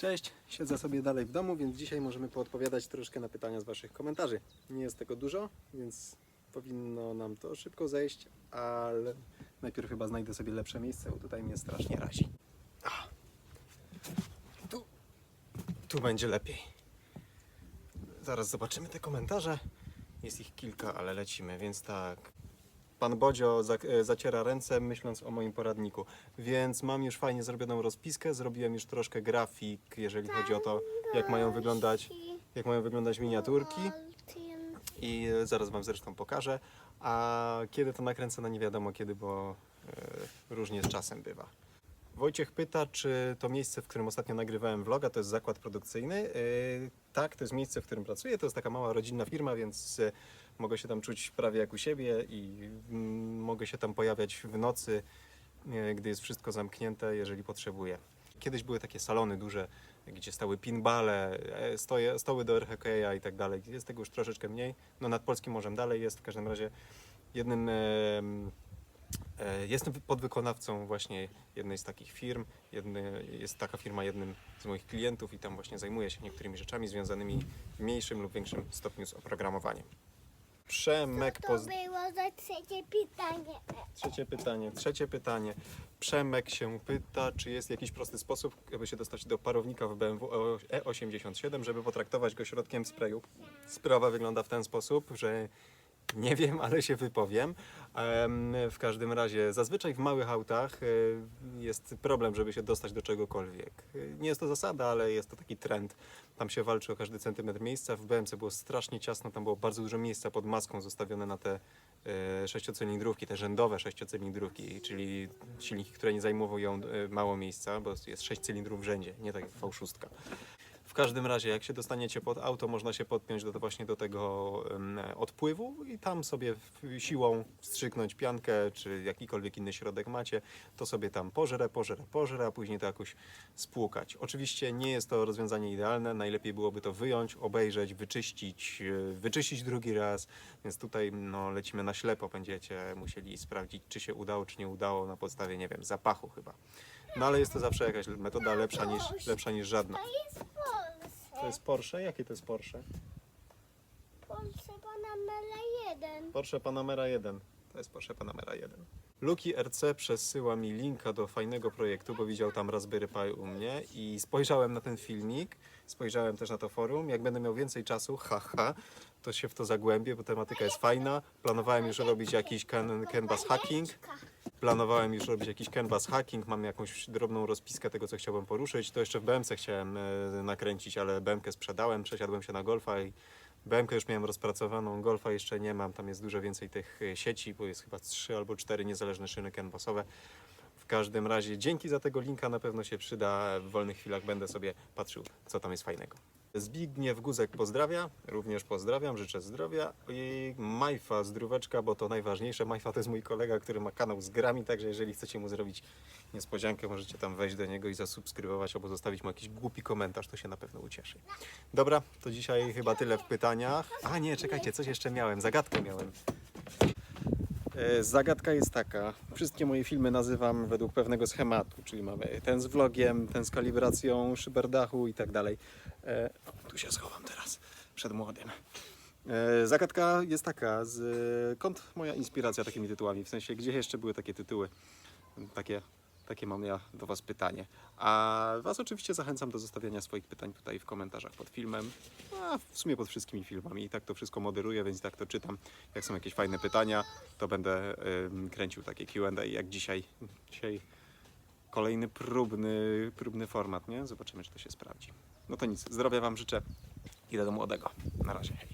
Cześć, siedzę sobie dalej w domu, więc dzisiaj możemy poodpowiadać troszkę na pytania z Waszych komentarzy. Nie jest tego dużo, więc powinno nam to szybko zejść, ale najpierw chyba znajdę sobie lepsze miejsce, bo tutaj mnie strasznie razi. Tu, tu będzie lepiej. Zaraz zobaczymy te komentarze. Jest ich kilka, ale lecimy, więc tak. Pan Bodzio e, zaciera ręce, myśląc o moim poradniku. Więc mam już fajnie zrobioną rozpiskę, zrobiłem już troszkę grafik, jeżeli chodzi o to, jak mają wyglądać, jak mają wyglądać miniaturki. I zaraz Wam zresztą pokażę. A kiedy to nakręcę, no nie wiadomo kiedy, bo e, różnie z czasem bywa. Wojciech pyta, czy to miejsce, w którym ostatnio nagrywałem vloga, to jest zakład produkcyjny. E, tak, to jest miejsce, w którym pracuję. To jest taka mała rodzinna firma, więc e, mogę się tam czuć prawie jak u siebie i mm, mogę się tam pojawiać w nocy, e, gdy jest wszystko zamknięte, jeżeli potrzebuję. Kiedyś były takie salony duże, gdzie stały pinbale, stoje, stoły do RHK'a i tak dalej. Jest tego już troszeczkę mniej. No nad Polskim Morzem dalej jest. W każdym razie jednym E, Jestem podwykonawcą właśnie jednej z takich firm. Jedny, jest taka firma jednym z moich klientów i tam właśnie zajmuję się niektórymi rzeczami związanymi w mniejszym lub większym stopniu z oprogramowaniem. Przemek To poz... było za trzecie pytanie. Trzecie pytanie. Trzecie pytanie. Przemek się pyta, czy jest jakiś prosty sposób, aby się dostać do parownika w BMW E87, żeby potraktować go środkiem sprayu. Sprawa wygląda w ten sposób, że nie wiem, ale się wypowiem. Em, W każdym razie, zazwyczaj w małych autach e, jest problem, żeby się dostać do czegokolwiek. Nie jest to zasada, ale jest to taki trend. Tam się walczy o każdy centymetr miejsca. W BMC było strasznie ciasno, tam było bardzo dużo miejsca pod maską zostawione na te e, sześciocylindrówki, te rzędowe sześciocylindrówki, czyli silniki, które nie zajmują e, mało miejsca, bo jest sześć cylindrów w rzędzie, nie tak jak V6. W każdym razie, jak się dostaniecie pod auto, można się podpiąć do, właśnie do tego odpływu i tam sobie siłą wstrzyknąć piankę, czy jakikolwiek inny środek macie, to sobie tam pożre, pożre, pożre, a później to jakoś spłukać. Oczywiście nie jest to rozwiązanie idealne, najlepiej byłoby to wyjąć, obejrzeć, wyczyścić, e, wyczyścić drugi raz, więc tutaj no, lecimy na ślepo, będziecie musieli sprawdzić, czy się udało, czy nie udało na podstawie, nie wiem, zapachu chyba. No ale jest to zawsze jakaś metoda lepsza niż, lepsza niż żadna. To jest Polsce. To jest Porsche? Jakie to jest Porsche? Polsce Panamera 1. Porsche Panamera 1. To jest Porsche Panamera 1. Luki RC przesyła mi linka do fajnego projektu, bo widział tam Raspberry Pi u mnie i spojrzałem na ten filmik, spojrzałem też na to forum. Jak będę miał więcej czasu, haha, to się w to zagłębię, bo tematyka jest fajna. Planowałem już robić jakiś can, canvas hacking. Planowałem już robić jakiś canvas hacking, mam jakąś drobną rozpiskę tego, co chciałbym poruszyć. To jeszcze w BMC chciałem e, nakręcić, ale BMK sprzedałem, przesiadłem się na Golfa i BMK już miałem rozpracowaną, Golfa jeszcze nie mam, tam jest dużo więcej tych e, sieci, bo jest chyba trzy albo cztery niezależne szyny canvasowe. W każdym razie dzięki za tego linka na pewno się przyda. W wolnych chwilach będę sobie patrzył, co tam jest fajnego. Zbigniew Guzek pozdrawia, również pozdrawiam, życzę zdrowia i Majfa zdróweczka, bo to najważniejsze. Majfa to jest mój kolega, który ma kanał z grami, także jeżeli chcecie mu zrobić niespodziankę, możecie tam wejść do niego i zasubskrybować albo zostawić mu jakiś głupi komentarz, to się na pewno ucieszy. Dobra, to dzisiaj chyba tyle w pytaniach. A nie, czekajcie, coś jeszcze miałem, zagadkę miałem. E, Zagadka jest taka. Wszystkie moje filmy nazywam według pewnego schematu, czyli mamy ten z vlogiem, ten z kalibracją szyberdachu i tak dalej. E, Tu się schowam teraz, przed młodym. E, Zagadka jest taka, skąd moja inspiracja takimi tytułami? W sensie, gdzie jeszcze były takie tytuły? Takie, takie mam ja do Was pytanie. A Was oczywiście zachęcam do zostawiania swoich pytań tutaj w komentarzach pod filmem, a w sumie pod wszystkimi filmami. I tak to wszystko moderuję, więc tak to czytam. Jak są jakieś fajne pytania, to będę kręcił takie Q&A jak dzisiaj. Dzisiaj kolejny próbny, próbny format, nie? Zobaczymy, czy to się sprawdzi. No to nic, zdrowia Wam życzę i do młodego. Na razie.